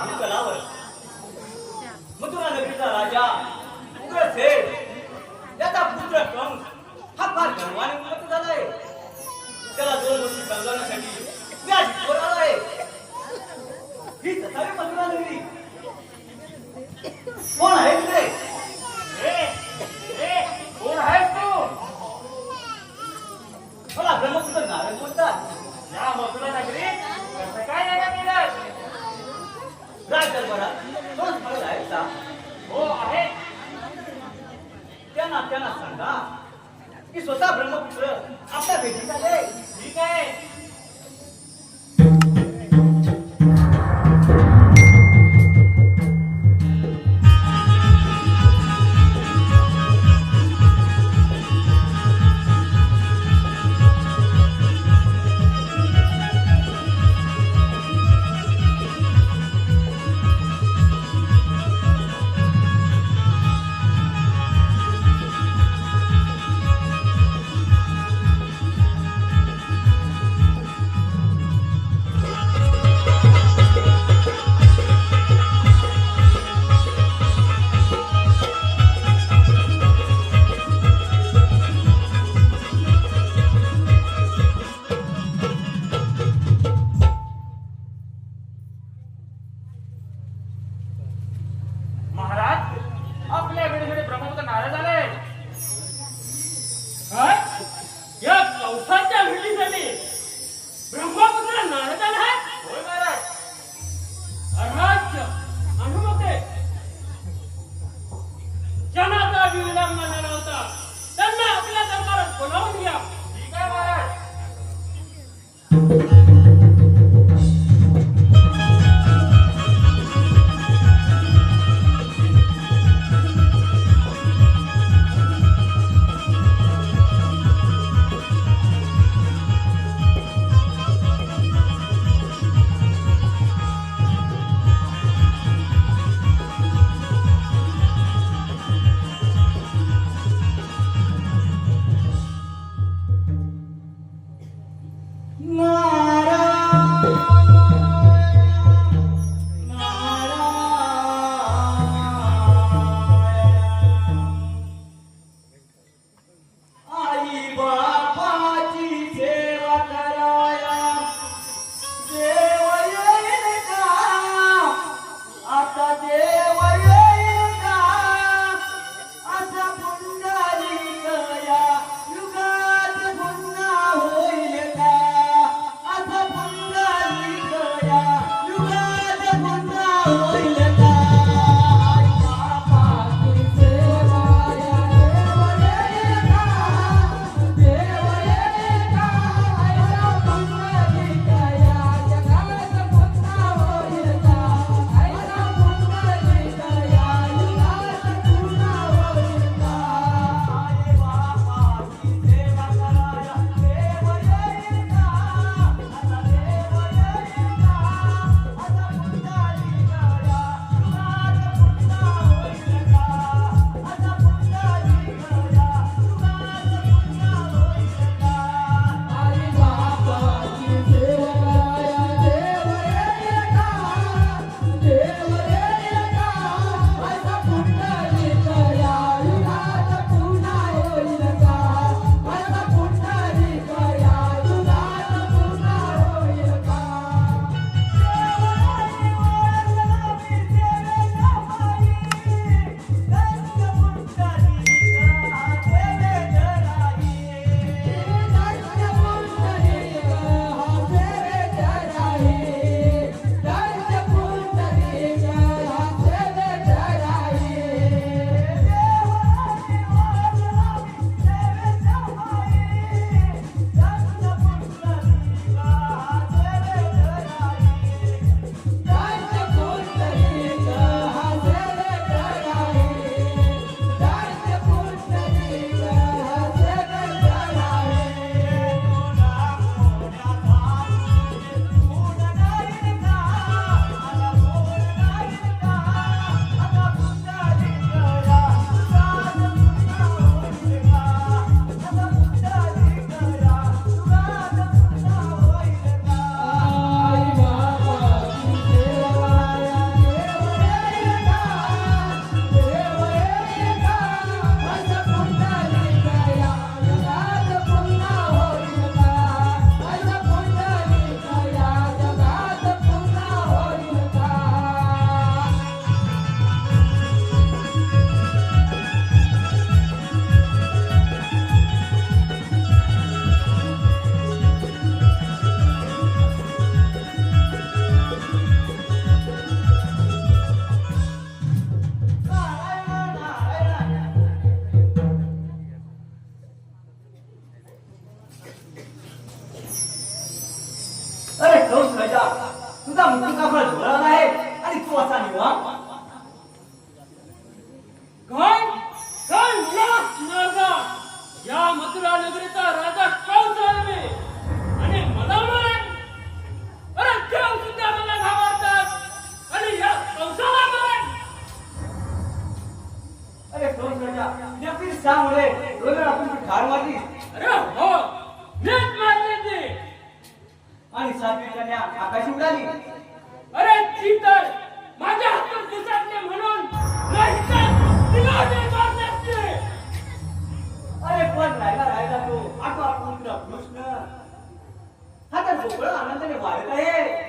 भूतलावर मथुरा नगरीचा राजा उग्रसेन त्याचा पुत्र कंस हा फार गर्वाने उन्नत झाला आहे त्याला दोन वर्ष समजावण्यासाठी व्यास आला आहे ही ससावी मथुरा नगरी कोण आहे? Dosa berapa, मिट्टी का फल धोरा है अरे कुआसा नहीं हुआ 아이고 아까 아까 보니까 무엇이냐 하다 죽을 안 한다니 말까 해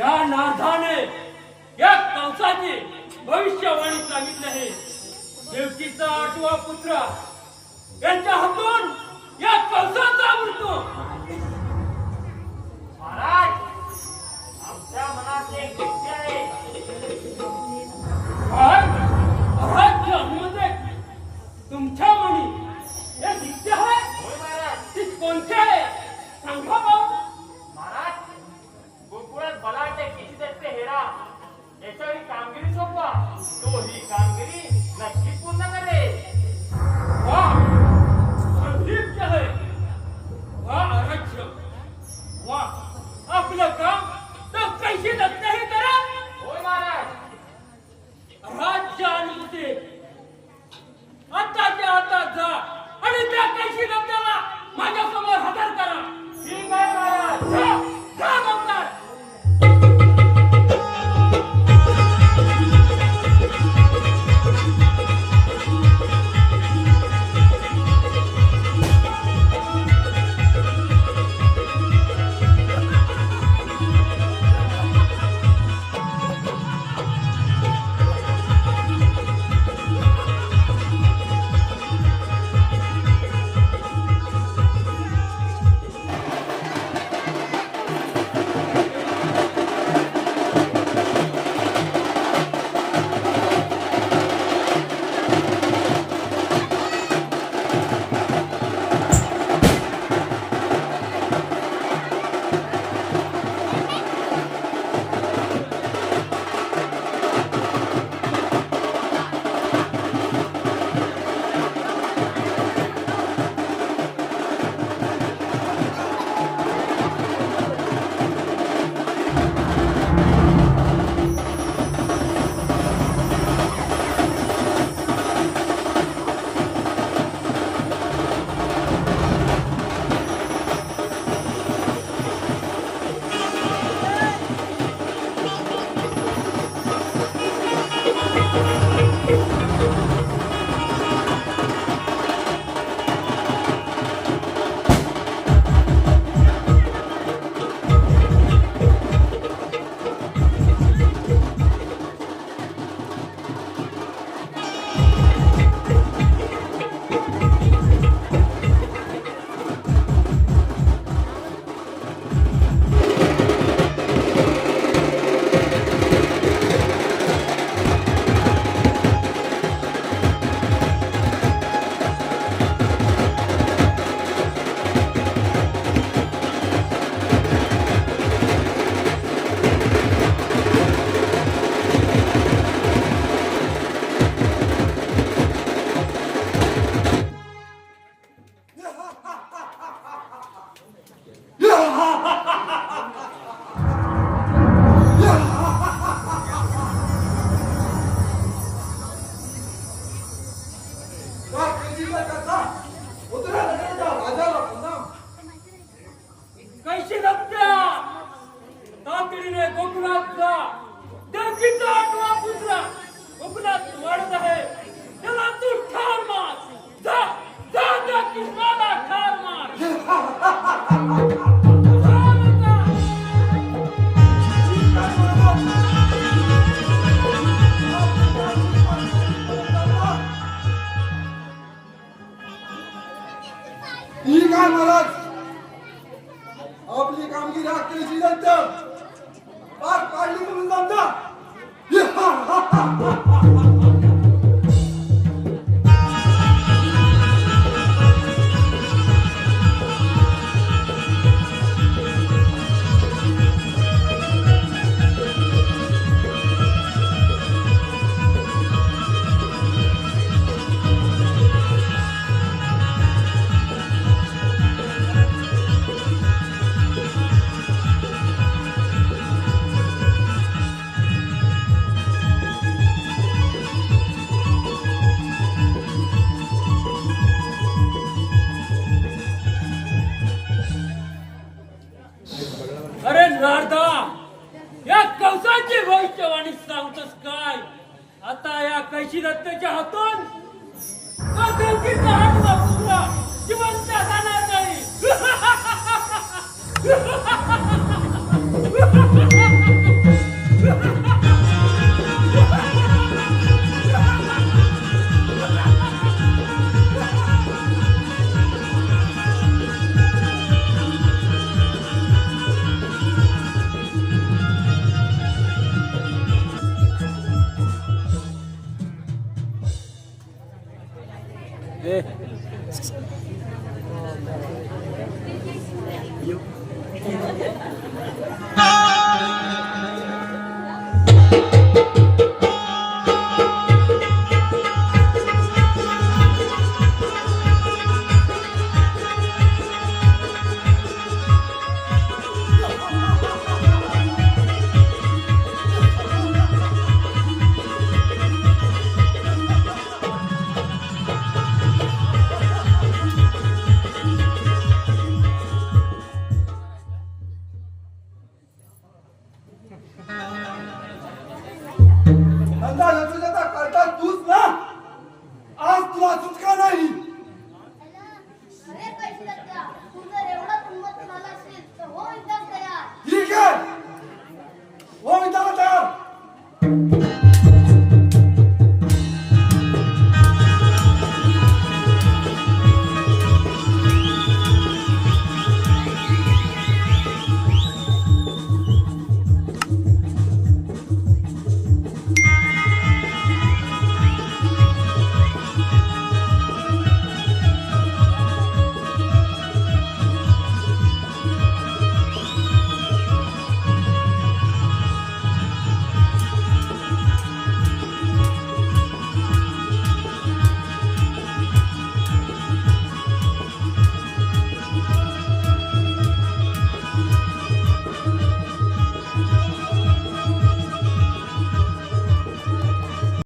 या नाथाने या कंसाचे भविष्यवाणी सांगितले आहे. देवकीचा आठवा पुत्र यांच्या हातून या कंसाचा मृत्यू. महाराज आमच्या मनात एक आहे. तुमच्या मनी हे दिसते आहे. ती कोणते आहे? सांगा तो ही कामगिरी नक्की पूर्ण करे. वा आरक्षण वा आपलं काम तर कैसे देवकीचा आठवा